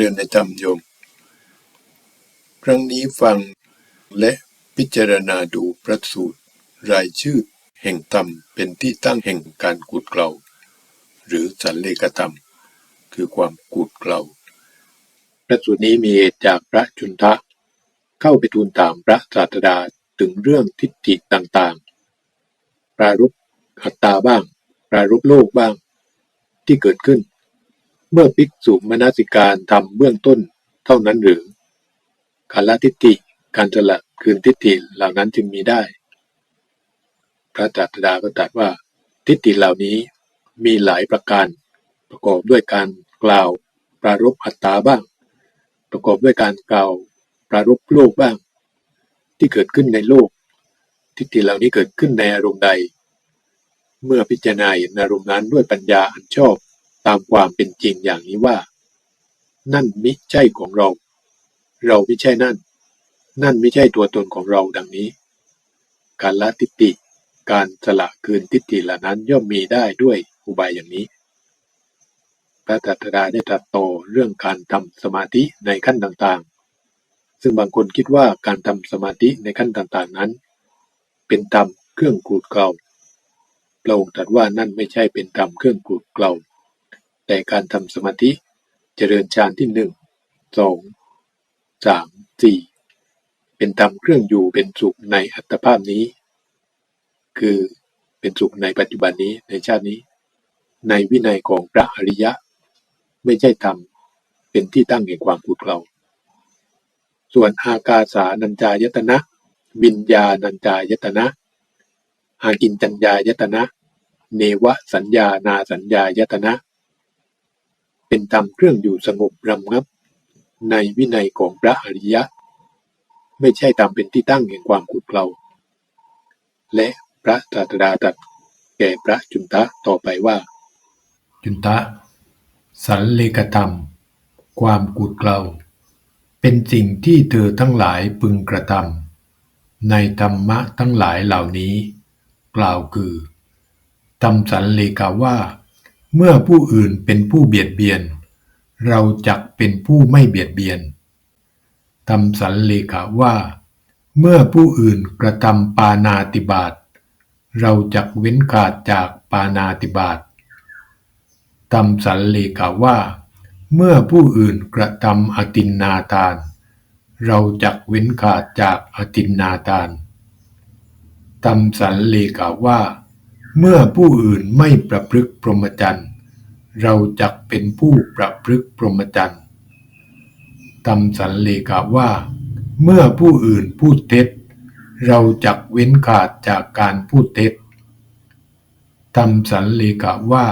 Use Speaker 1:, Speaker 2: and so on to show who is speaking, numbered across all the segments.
Speaker 1: ริญในธรรมโยม ครั้งนี้ฟังและพิจารณาดูพระสูตร รายชื่อแห่งธรรมเป็นที่ตั้งแห่งการกูดเกลาหรือสันเลกธรรม คือความกูดเกลาพระสูตรนี้มีเหตุจากพระจุนทะ เข้าไปทูลถามพระศาสดาถึงเรื่องทิฏฐิต่างๆ ปรารุปอัตตาบ้าง ปรารุปโลกบ้าง ที่เกิดขึ้น เมื่อภิกษุมนสิการทำเบื้องต้นเท่านั้นหรือ การละทิฏฐิการสละคืนทิฏฐิเหล่านั้นจึงมีได้ พระศาสดาก็ตรัสว่า ทิฏฐิเหล่านี้มีหลายประการ ประกอบด้วยการกล่าวปรารบอัตตาบ้าง ประกอบด้วยการกล่าวปรารบโลกบ้าง ที่เกิดขึ้นในโลก ทิฏฐิเหล่านี้เกิดขึ้นในอารมณ์ใด เมื่อพิจารณาเห็นอารมณ์นั้นด้วยปัญญาอันชอบ ตามความเป็นจริงอย่างนี้ว่า นั่นมิใช่ของเรา เราไม่ใช่นั่น นั่นไม่ใช่ตัวตนของเราดังนี้ การละทิฏฐิการสละคืนทิฏฐิเหล่านั้นย่อมมีได้ด้วยอุบายอย่างนี้ พระตัตดาได้ตรัสโตเรื่องการทำสมาธิในขั้นต่างๆ ซึ่งบางคนคิดว่าการทำสมาธิในขั้นต่างๆนั้น เป็นธรรมเครื่องกูดเกลาพระองค์ตรัสว่านั่นไม่ใช่เป็นธรรมเครื่องกูดเกลา แต่การทำสมาธิ เจริญฌานที่หนึ่ง สอง สาม สี่ เป็นธรรมเครื่องอยู่เป็นสุขในอัตภาพนี้ คือเป็นสุขในปัจจุบันนี้ในชาตินี้ ในวินัยของพระอริยะ ไม่ใช่ธรรมเป็นที่ตั้งแห่งความกูดเกลาส่วนอากาสานัญจายตนะวิญญาณัญจายตนะอากินจัญญายตนะ เนวสัญญานาสัญญายตนะ เป็นธรรมเครื่องอยู่สงบรำงับ ในวินัยของพระอริยะ ไม่ใช่ธรรมเป็นที่ตั้งแห่งความขุดเกลาและพระตาตดาตรัสแก่พระจุนทะต่อไปว่า
Speaker 2: จุนทะสันเลกธรรม ความกูดเกลาเป็นสิ่งที่เธอทั้งหลายพึงกระทำในธรรมะทั้งหลายเหล่านี้ กล่าวคือทำสันเลกาว่า เมื่อผู้อื่นเป็นผู้เบียดเบียน เราจักเป็นผู้ไม่เบียดเบียนทำสันเลกาว่า เมื่อผู้อื่นกระทำปานาติบาตเราจักเว้นขาดจากปานาติบาตทำสันเลกาว่า เมื่อผู้อื่นกระทำอตินนาทาน เราจักเว้นขาดจากอตินนาทานทำสันเลกาว่า เมื่อผู้อื่นไม่ประพฤกพรหมจรรย์ เราจักเป็นผู้ประพฤกพรหมจรรย์ทำสันเลกาว่า เมื่อผู้อื่นพูดเท็จ เราจักเว้นขาดจากการพูดเท็จทำสันเลกาว่า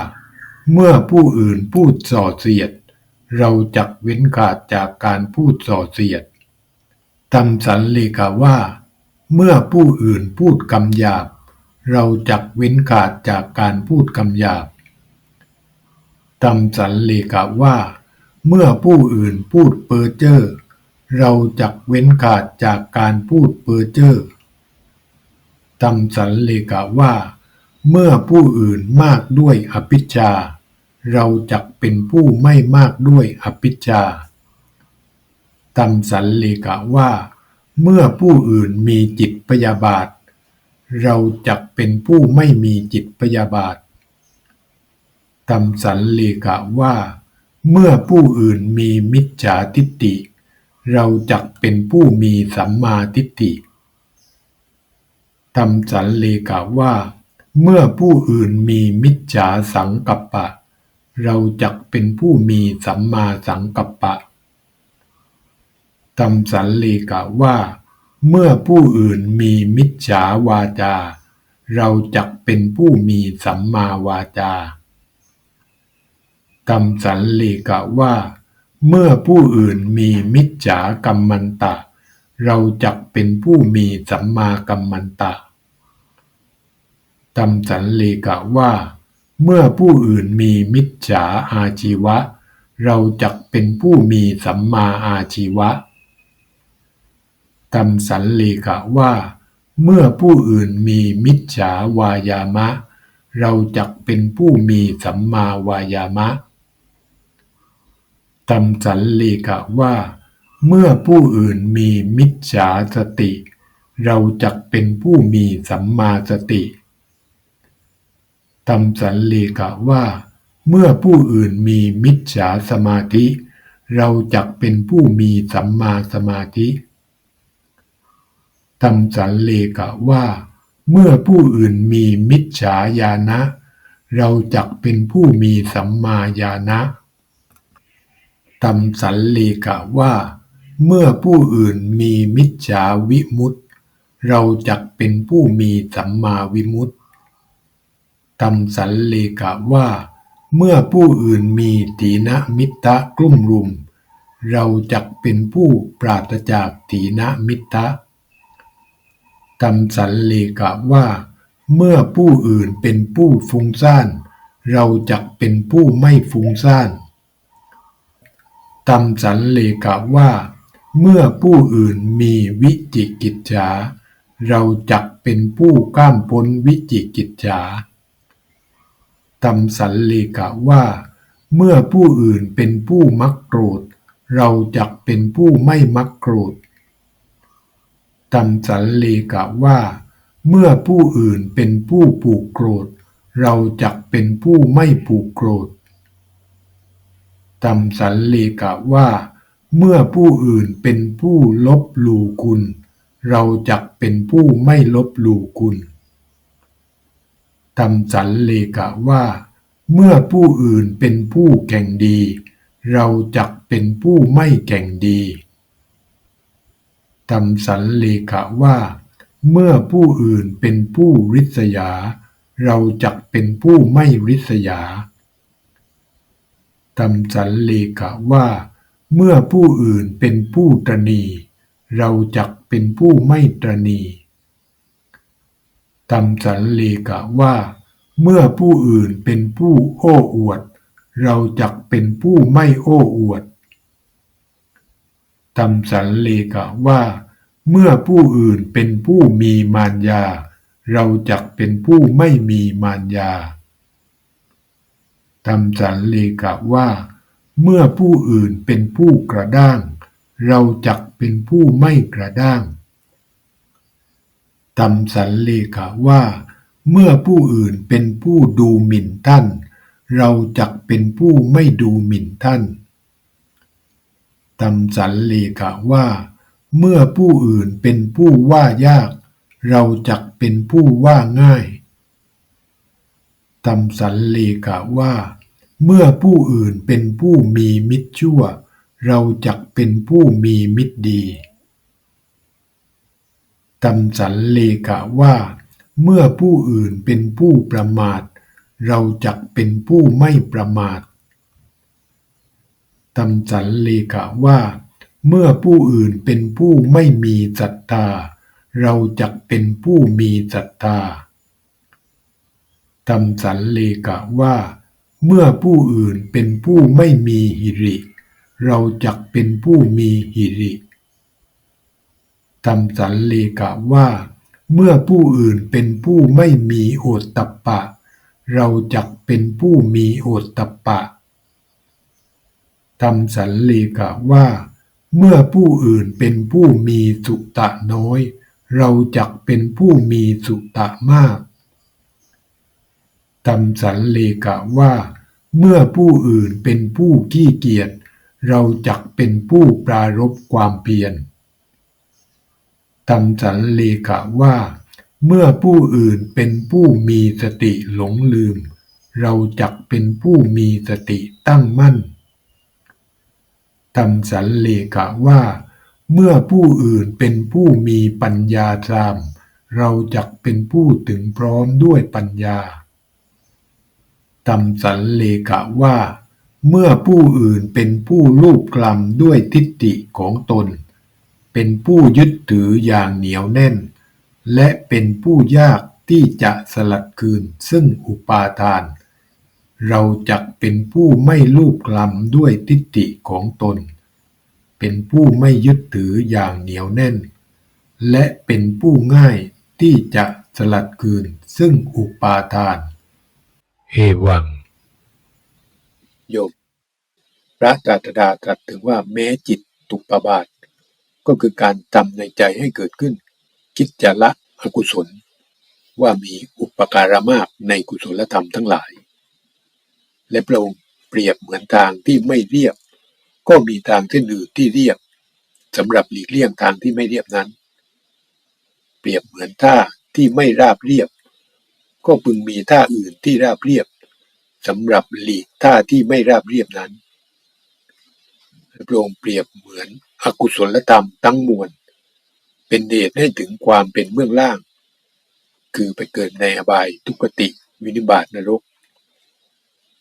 Speaker 2: เมื่อผู้อื่นพูดส่อเสียด เราจักเว้นขาดจากการพูดส่อเสียดทำสันเลกาว่า เมื่อผู้อื่นพูดคำหยาบ เราจักเว้นขาดจากการพูดคำหยาบทำสันเลกาว่า เมื่อผู้อื่นพูดเปอร์เจอร์เราจักเว้นขาดจากการพูดเปอร์เจอร์ทำสันเลกาว่า เมื่อผู้อื่นมากด้วยอภิชา เราจักเป็นผู้ไม่มากด้วยอภิชาทำสันเลกาว่า เมื่อผู้อื่นมีจิตพยาบาท เราจักเป็นผู้ไม่มีจิตพยาบาททำสันเลกาว่า เมื่อผู้อื่นมีมิจฉาทิฏฐิ เราจักเป็นผู้มีสัมมาทิฏฐิทำสันเลกาว่า เมื่อผู้อื่นมีมิจฉาสังกัปปะ เราจักเป็นผู้มีสัมมาสังกัปปะทำสันเลกาว่า เมื่อผู้อื่นมีมิจฉาวาจา เราจักเป็นผู้มีสัมมาวาจาทำสันเลกาว่า เมื่อผู้อื่นมีมิจฉากรรมันตะ เราจักเป็นผู้มีสัมมากัมมันตะทำสันเลกาว่า เมื่อผู้อื่นมีมิจฉาอาชีวะ เราจักเป็นผู้มีสัมมาอาชีวะ ทำสันเลกาว่า เมื่อผู้อื่นมีมิจฉาวายามะ เราจักเป็นผู้มีสัมมาวายามะทตำสันลีกะว่า เมื่อผู้อื่นมีมิจฉาสติ เราจักเป็นผู้มีสัมมาสติตำสันลีกะว่า เมื่อผู้อื่นมีมิจฉาสมาธิ เราจักเป็นผู้มีสัมมาสมาธิ ตำสันเลกะว่า เมื่อผู้อื่นมีมิจฉาญาณะ เราจักเป็นผู้มีสัมมาญาณะตำสันเลกะว่า เมื่อผู้อื่นมีมิจฉาวิมุตติ เราจักเป็นผู้มีสัมมาวิมุตติตำสันเลกะว่า เมื่อผู้อื่นมีตีนะมิตะกลุ่มรุม เราจักเป็นผู้ปราศจากตีนะมิตะ ตำสันเลกะว่า เมื่อผู้อื่นเป็นผู้ฟุ้งซ่าน เราจักเป็นผู้ไม่ฟุ้งซ่านตำสันเลกะว่า เมื่อผู้อื่นมีวิจิกิจฉาเราจักเป็นผู้ก้ามพ้นวิจิกิจฉาตำสันเลกะว่า เมื่อผู้อื่นเป็นผู้มักโกรธ เราจักเป็นผู้ไม่มักโกรธ ตำสันเลกะว่า เมื่อผู้อื่นเป็นผู้ผูกโกรธ เราจักเป็นผู้ไม่ผูกโกรธตำสันเลกะว่า เมื่อผู้อื่นเป็นผู้ลบหลู่คุณ เราจักเป็นผู้ไม่ลบหลู่คุณตำสันเลกะว่า เมื่อผู้อื่นเป็นผู้แก่งดี เราจักเป็นผู้ไม่แก่งดี ตำสันเลกะว่า เมื่อผู้อื่นเป็นผู้ริษยา เราจักเป็นผู้ไม่ริษยาตำสันเลกะว่า เมื่อผู้อื่นเป็นผู้ตรณี เราจักเป็นผู้ไม่ตรณีตำสันเลกะว่า เมื่อผู้อื่นเป็นผู้โอ้อวด เราจักเป็นผู้ไม่โอ้อวด ตำสันเลกะว่า เมื่อผู้อื่นเป็นผู้มีมารยา เราจักเป็นผู้ไม่มีมารยาตำสันเลกะว่า เมื่อผู้อื่นเป็นผู้กระด้าง เราจักเป็นผู้ไม่กระด้างตำสันเลกะว่า เมื่อผู้อื่นเป็นผู้ดูหมิ่นท่าน เราจักเป็นผู้ไม่ดูหมิ่นท่าน ตำสันเลกะว่า เมื่อผู้อื่นเป็นผู้ว่ายาก เราจักเป็นผู้ว่าง่ายตำสันเลกะว่า เมื่อผู้อื่นเป็นผู้มีมิตรชั่ว เราจักเป็นผู้มีมิตรดีตำสันเลกะว่า เมื่อผู้อื่นเป็นผู้ประมาท เราจักเป็นผู้ไม่ประมาท ตำสันเลกะว่า เมื่อผู้อื่นเป็นผู้ไม่มีศรัทธา เราจักเป็นผู้มีศรัทธาตำสันเลกะว่า เมื่อผู้อื่นเป็นผู้ไม่มีหิริ เราจักเป็นผู้มีหิริตำสันเลกะว่า เมื่อผู้อื่นเป็นผู้ไม่มีโอตตัปะ เราจักเป็นผู้มีโอตตัปปะ ตำสันเลกะว่า เมื่อผู้อื่นเป็นผู้มีสุตะน้อย เราจักเป็นผู้มีสุตะมากตำสันเลกะว่า เมื่อผู้อื่นเป็นผู้ขี้เกียจเราจักเป็นผู้ปรารบความเพียรตำสันเลกะว่า เมื่อผู้อื่นเป็นผู้มีสติหลงลืม เราจักเป็นผู้มีสติตั้งมั่น ตำสันเลกะว่า เมื่อผู้อื่นเป็นผู้มีปัญญาตาม เราจักเป็นผู้ถึงพร้อมด้วยปัญญาตำสันเลกะว่า เมื่อผู้อื่นเป็นผู้ลูกกลำด้วยทิฏฐิของตน เป็นผู้ยึดถืออย่างเหนียวแน่น และเป็นผู้ยากที่จะสลัดคืนซึ่งอุปาทาน เราจักเป็นผู้ไม่ลูกกลำด้วยทิฏฐิของตน เป็นผู้ไม่ยึดถืออย่างเหนียวแน่น และเป็นผู้ง่ายที่จะสลัดคืนซึ่งอุปาทาน เอวัง
Speaker 1: โยมพระศาสดาตรัสถึงว่าแม้จิตตุปบาท ก็คือการจำในใจให้เกิดขึ้น คิดจะละอกุศล ว่ามีอุปการะมากในกุศลธรรมทั้งหลาย และพระองค์เปรียบเหมือนทางที่ไม่เรียบ ก็มีทางเส้นอื่นที่เรียบสำหรับหลีกเลี่ยงทางที่ไม่เรียบนั้น เปรียบเหมือนท่าที่ไม่ราบเรียบ ก็พึงมีท่าอื่นที่ราบเรียบสำหรับหลีกท่าที่ไม่ราบเรียบนั้นพระองค์เปรียบเหมือนอกุศลธรรมทั้งมวล เป็นเหตุให้ถึงความเป็นเบื้องล่าง คือไปเกิดในอบายทุกติ วินิบาตนรก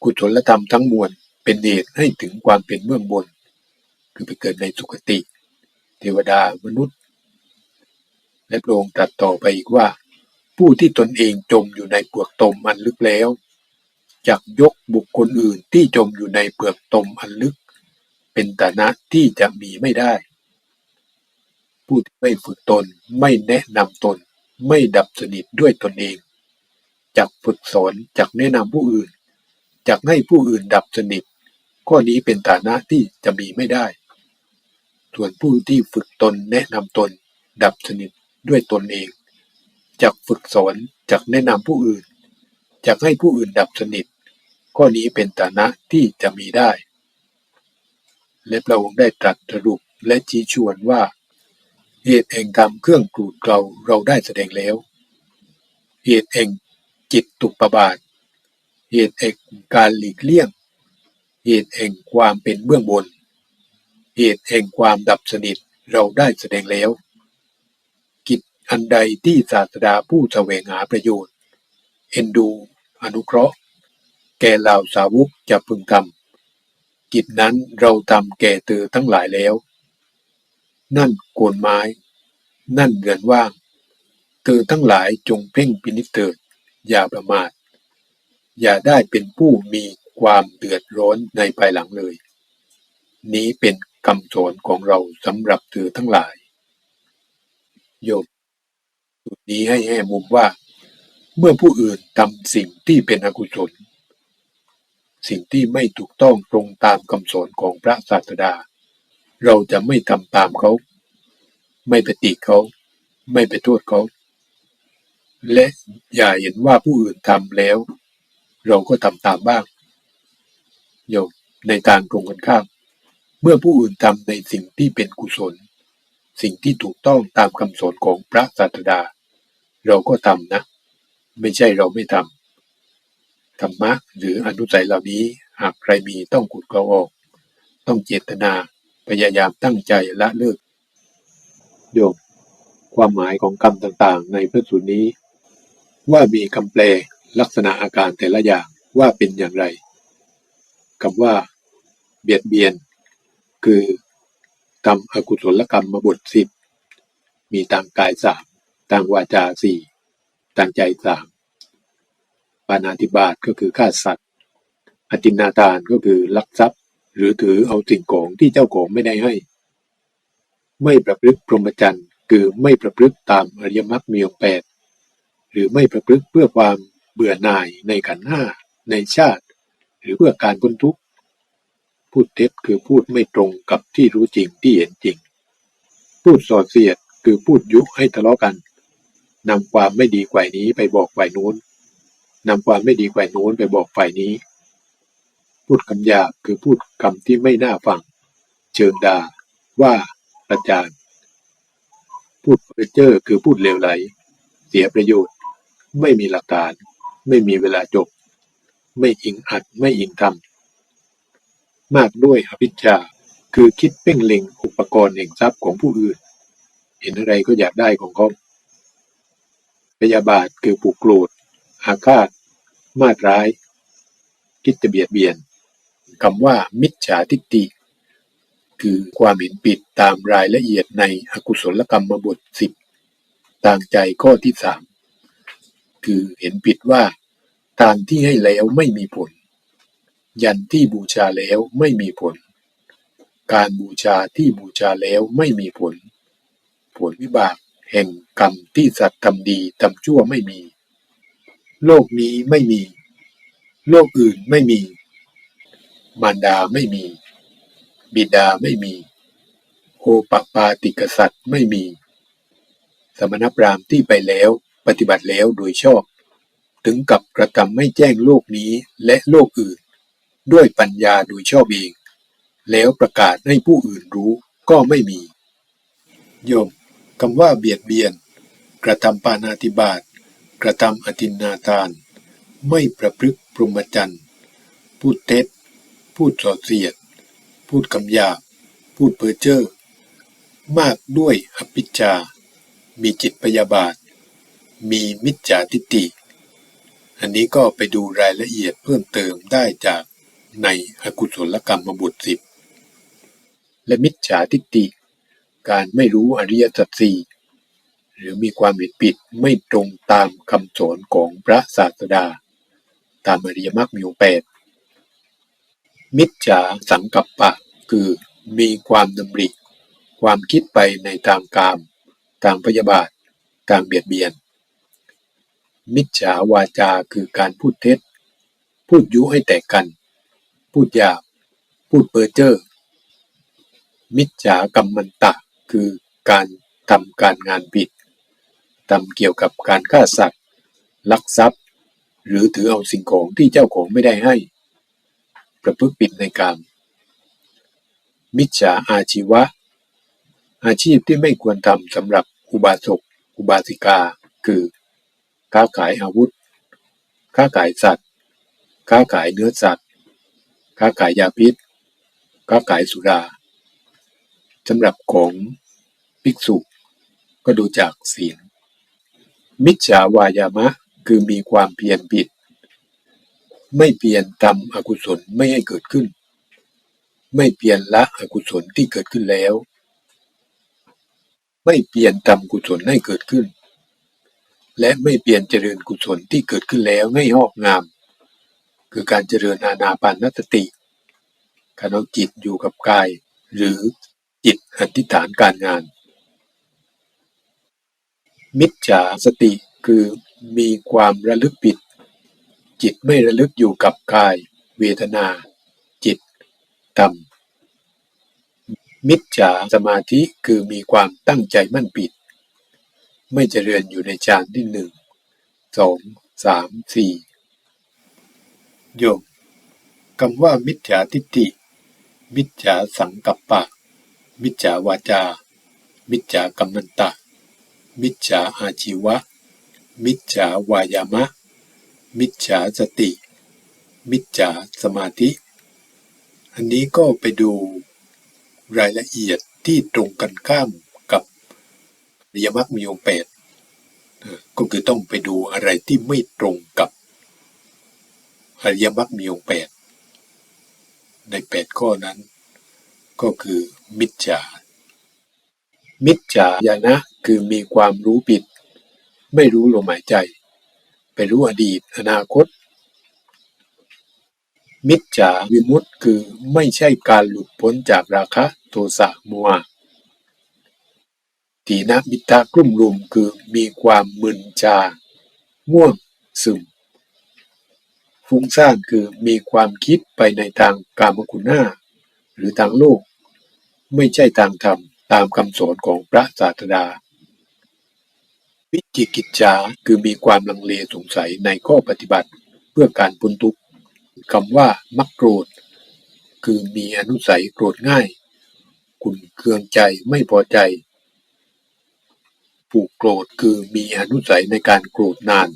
Speaker 1: กุศลธรรมทั้งมวลเป็นเหตุให้ถึงความเป็นเบื้องบน คือไปเกิดในสุคติ เทวดามนุษย์ และพระองค์ตรัสต่อไปอีกว่า ผู้ที่ตนเองจมอยู่ในเปลือกตมอันลึกแล้วจักยกบุคคลอื่นที่จมอยู่ในเปลือกตมอันลึก เป็นฐานะที่จะมีไม่ได้ ผู้ที่ไม่ฝึกตนไม่แนะนำตนไม่ดับสนิทด้วยตนเองจักฝึกสอนจักแนะนำผู้อื่น จักให้ผู้อื่นดับสนิท ข้อนี้เป็นฐานะที่จะมีไม่ได้ ส่วนผู้ที่ฝึกตนแนะนำตน ดับสนิทด้วยตนเองจักฝึกสอนจักแนะนำผู้อื่นจักให้ผู้อื่นดับสนิท ข้อนี้เป็นฐานะที่จะมีได้ และพระองค์ได้ตรัสสรุปและชี้ชวนว่า เหตุแห่งกรรมเครื่องกรูดเกลาเราได้แสดงแล้ว เหตุแห่งจิตตุปบาท เหตุแห่งการหลีกเลี่ยง เหตุแห่งความเป็นเบื้องบน เหตุแห่งความดับสนิทเราได้แสดงแล้ว กิจอันใดที่ศาสดาผู้แสวงหาประโยชน์ เอ็นดู อนุเคราะห์ แก่เหล่าสาวกจะพึงทำกิจนั้นเราทำแก่เธอทั้งหลายแล้ว นั่นโกนไม้ นั่นเรือนว่างเธอทั้งหลายจงเพ่งพินิจเถิดอย่าประมาท อย่าได้เป็นผู้มีความเดือดร้อนในภายหลังเลย นี้เป็นคำสอนของเราสำหรับเธอทั้งหลาย โยมจุดนี้ให้แห่มุมว่า เมื่อผู้อื่นทำสิ่งที่เป็นอกุศล สิ่งที่ไม่ถูกต้องตรงตามคำสอนของพระศาสดา เราจะไม่ทำตามเขา ไม่ไปติเขา ไม่ไปโทษเขา และอย่าเห็นว่าผู้อื่นทำแล้ว เราก็ทำตามบ้างโยมในทางตรงกันข้าม เมื่อผู้อื่นทำในสิ่งที่เป็นกุศล สิ่งที่ถูกต้องตามคำสอนของพระศาสดา เราก็ทำนะ ไม่ใช่เราไม่ทำธรรมะหรืออนุสัยเหล่านี้หากใครมีต้องขุดเกลาออก ต้องเจตนาพยายามตั้งใจละเลิกโยมความหมายของคำต่างๆ ในพระสูตรนี้ ว่ามีคำแปล ลักษณะอาการแต่ละอย่างว่าเป็นอย่างไรคำว่า เบียดเบียน คือทำอกุศลกรรมมาบทสิบมีทางกายสามทางวาจาสี่ทางใจสามปานาธิบาตก็คือฆ่าสัตว์อตินนาทานก็คือลักทรัพย์ หรือถือเอาสิ่งของที่เจ้าของไม่ได้ให้ ไม่ประพฤติพรหมจรรย์คือไม่ประพฤติตามอริยมรรคมีองแปดหรือไม่ประพฤติเพื่อความ เบื่อหน่ายในขันธ์ห้าในชาติ หรือเพื่อการพ้นทุกข์ พูดเท็จคือพูดไม่ตรงกับที่รู้จริงที่เห็นจริง พูดส่อเสียดคือพูดยุให้ทะเลาะกันนำความไม่ดีฝ่ายนี้ไปบอกฝ่ายนู้นนำความไม่ดีฝ่ายนู้นไปบอกฝ่ายนี้ พูดคำหยาบคือพูดคำที่ไม่น่าฟัง เชิงด่าว่าประจานพูดเพ้อเจ้อคือพูดเลวไหล เสียประโยชน์ ไม่มีหลักฐาน ไม่มีเวลาจบ ไม่อิงอัดไม่อิงทำมากด้วยอภิชาคือคิดเพ่งเล็งอุปกรณ์แห่งทรัพย์ของผู้อื่น เห็นอะไรก็อยากได้ของเขาพยาบาทคือผูกโกรธอาฆาต มาดร้าย คิดจะเบียดเบียนคำว่ามิจฉาทิฏฐิคือความเห็นผิดตามรายละเอียดในอกุศลกรรมบทสิบต่างใจข้อที่สามคือเห็นผิดว่า ทานที่ให้แล้วไม่มีผล ยันที่บูชาแล้วไม่มีผล การบูชาที่บูชาแล้วไม่มีผล ผลวิบากแห่งกรรมที่สัตว์ทำดีทำชั่วไม่มี โลกนี้ไม่มี โลกอื่นไม่มี มารดาไม่มี บิดาไม่มีโอปปาติกษัตริย์ไม่มี สมณพราหมณ์ที่ไปแล้วปฏิบัติแล้วโดยชอบ ถึงกับกระทำไม่แจ้งโลกนี้และโลกอื่น ด้วยปัญญาโดยชอบเอง แล้วประกาศให้ผู้อื่นรู้ก็ไม่มี โยมคำว่าเบียดเบียน กระทำปานาติบาตกระทำอธินนาทาน ไม่ประพฤติพรหมจรรย์พูดเท็จ พูดส่อเสียด พูดคำหยาบพูดเพ้อเจ้อมากด้วยอภิชามีจิตพยาบาท มีมิจฉาทิฏฐิ อันนี้ก็ไปดูรายละเอียดเพิ่มเติมได้จากในอกุศลกรรมบทสิบและมิจฉาทิฏฐิการไม่รู้อริยสัจสี่หรือมีความเห็นผิดไม่ตรงตามคำสอนของพระศาสดา ตามอริยมรรคมีองแปดมิจฉาสังกัปปะ คือมีความดำริ ความคิดไปในทางกาม ทางพยาบาท ทางเบียดเบียน มิจฉาวาจาคือการพูดเท็จ พูดยุให้แตกกัน พูดหยาบ พูดเพ้อเจ้อมิจฉากรรมันตะ คือการทำการงานผิดทำเกี่ยวกับการฆ่าสัตว์ ลักทรัพย์ หรือถือเอาสิ่งของที่เจ้าของไม่ได้ให้ ประพฤติผิดในกรรมมิจฉาอาชีวะ อาชีพที่ไม่ควรทำสำหรับอุบาสกอุบาสิกา คือ ค้าขายอาวุธ ค้าขายสัตว์ ค้าขายเนื้อสัตว์ ค้าขายยาพิษ ค้าขายสุราสำหรับของภิกษุ ก็ดูจากศีลมิจฉาวายามะคือมีความเพียรผิด ไม่เพียรทำอกุศลไม่ให้เกิดขึ้น ไม่เพียรละอกุศลที่เกิดขึ้นแล้ว ไม่เพียรทำกุศลให้เกิดขึ้น และไม่เปลี่ยนเจริญกุศลที่เกิดขึ้นแล้วให้งอกงาม คือการเจริญอานาปานสติการเอาจิตอยู่กับกาย หรือจิตอธิษฐานการงาน มิจฉาสติคือมีความระลึกผิด จิตไม่ระลึกอยู่กับกาย เวทนา จิตธรรมมิจฉาสมาธิคือมีความตั้งใจมั่นผิด ไม่เจริญอยู่ในฌานที่หนึ่งสองสามสี่โยมคำว่ามิจฉาทิฏฐิ มิจฉาสังกัปปะ มิจฉาวาจา มิจฉากรรมันตะ มิจฉาอาชีวะ มิจฉาวายามะ มิจฉาสติ มิจฉาสมาธิ อันนี้ก็ไปดูรายละเอียดที่ตรงกันข้าม ริยมรรคมีองค์แปดก็คือต้องไปดูอะไรที่ไม่ตรงกับอริยมรรคมีองค์แปดในแปดข้อนั้น ก็คือมิจฉา มิจฉาญาณะคือมีความรู้ผิด ไม่รู้ลมหายใจ ไปรู้อดีตอนาคต มิจฉาวิมุตติคือไม่ใช่การหลุดพ้นจากราคะ โทสะโมหะ ทีนะมิตากลุ่มรุมคือมีความมึนชาง่วงซึม ฟุ้งซ่านคือมีความคิดไปในทางกามคุณห้าหรือทางโลก ไม่ใช่ทางธรรมตามคำสอนของพระศาสดาวิจิกิจจาคือมีความลังเลสงสัยในข้อปฏิบัติเพื่อการพ้นทุกข์คำว่ามักโกรธ คือมีอนุสัยโกรธง่ายขุนเคืองใจไม่พอใจ ผูกโกรธคือมีอนุสัยในการโกรธนาน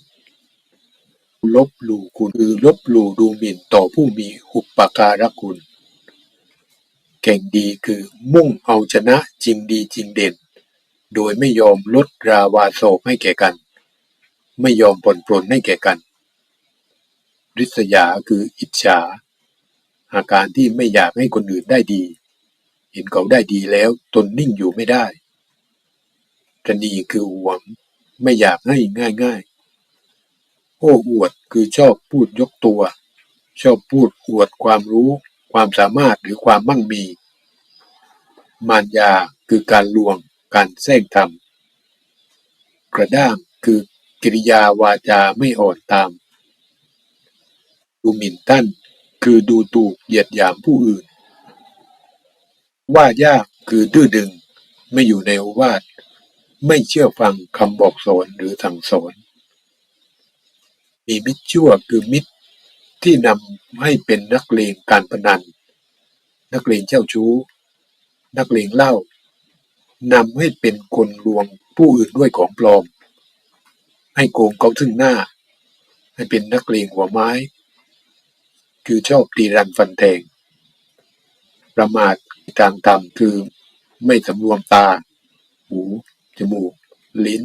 Speaker 1: ลบหลู่คุณคือลบหลู่ดูหมิ่นต่อผู้มีอุปการะคุณ เก่งดีคือมุ่งเอาชนะจริงดีจริงเด่น โดยไม่ยอมลดราวาโศกให้แก่กัน ไม่ยอมปนปลนให้แก่กัน ริษยาคืออิจฉา อาการที่ไม่อยากให้คนอื่นได้ดี เห็นเขาได้ดีแล้วตนนิ่งอยู่ไม่ได้ ตนีคือหวง ไม่อยากให้ง่ายๆโอ้อวดคือชอบพูดยกตัว ชอบพูดอวดความรู้ ความสามารถหรือความมั่งมี มารยาคือการลวง การแทรกทำกระด้างคือกิริยาวาจาไม่อ่อนตาม ดูหมิ่นท่านคือดูถูกเหยียดหยามผู้อื่น ว่ายากคือดื้อดึง ไม่อยู่ในโอวาท ไม่เชื่อฟังคำบอกสอนหรือสั่งสอน มีมิตรชั่วคือมิตรที่นำให้เป็นนักเลงการพนัน นักเลงเจ้าชู้ นักเลงเหล้านำให้เป็นคนลวงผู้อื่นด้วยของปลอม ให้โกงเขาถึงหน้า ให้เป็นนักเลงหัวไม้ คือชอบตีรันฟันแทง ประมาททางธรรมคือไม่สำรวมตา หู จมูก ลิ้น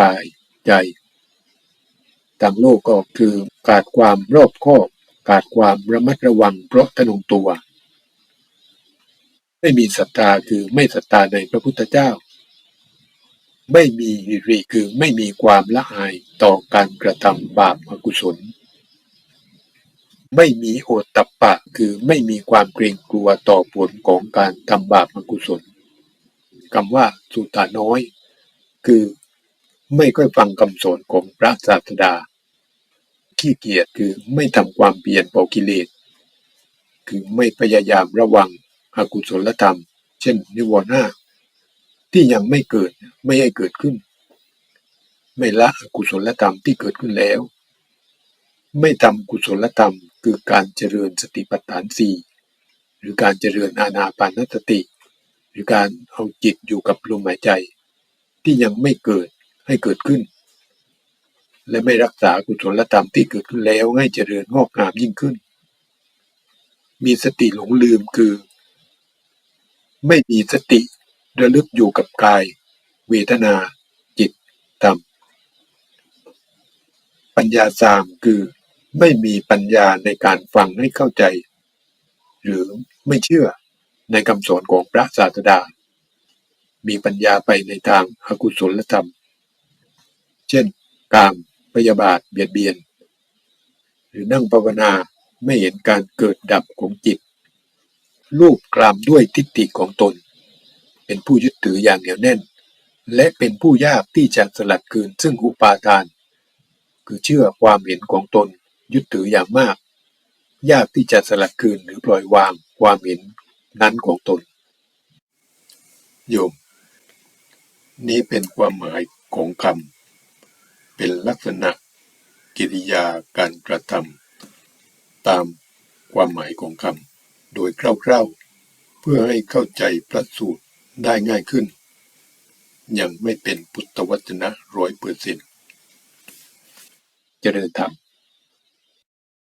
Speaker 1: กาย ใจทางโลกก็คือขาดความรอบคอบ ขาดความระมัดระวังเพราะทะนงตัว ไม่มีศรัทธาคือไม่ศรัทธาในพระพุทธเจ้า ไม่มีฮิริคือไม่มีความละอายต่อการกระทำบาปอกุศล ไม่มีโอตตัปปะคือไม่มีความเกรงกลัวต่อผลของการทำบาปอกุศลคำว่าสุตาน้อย คือ ไม่ค่อยฟังคำสอนของพระศาสดา ขี้เกียจคือไม่ทำความเปลี่ยนเผากิเลส คือไม่พยายามระวังอกุศลธรรม เช่น นิวรณ์ห้าที่ยังไม่เกิดไม่ให้เกิดขึ้น ไม่ละอกุศลธรรมที่เกิดขึ้นแล้ว ไม่ทำกุศลธรรมคือการเจริญสติปัฏฐานสี่หรือการเจริญอานาปานสติ หรือการเอาจิตอยู่กับลมหายใจ ที่ยังไม่เกิดให้เกิดขึ้น และไม่รักษากุศลธรรมที่เกิดขึ้นแล้วให้เจริญงอกงามยิ่งขึ้น มีสติหลงลืมคือ ไม่มีสติระลึกอยู่กับกาย เวทนา จิตธรรม ปัญญาสามคือไม่มีปัญญาในการฟังให้เข้าใจ หรือไม่เชื่อในคำสอนของพระศาสดา มีปัญญาไปในทางอากุศลธรรม เช่น กาม พยาบาท เบียดเบียน หรือนั่งภาวนาไม่เห็นการเกิดดับของจิต รูปกลามด้วยทิฏฐิของตน เป็นผู้ยึดถืออย่างเหนียวแน่น และเป็นผู้ยากที่จะสลัดคืนซึ่งอุปาทาน คือเชื่อความเห็นของตนยึดถืออย่างมาก ยากที่จะสลัดคืนหรือปล่อยวางความเห็นนั้นของตนโยม นี้เป็นความหมายของคำ เป็นลักษณะกิริยาการกระทำตามความหมายของคำ โดยคร่าวๆ เพื่อให้เข้าใจพระสูตรได้ง่ายขึ้น ยังไม่เป็นพุทธวจนะร้อยเปอร์เซ็นต์เจริญธรรม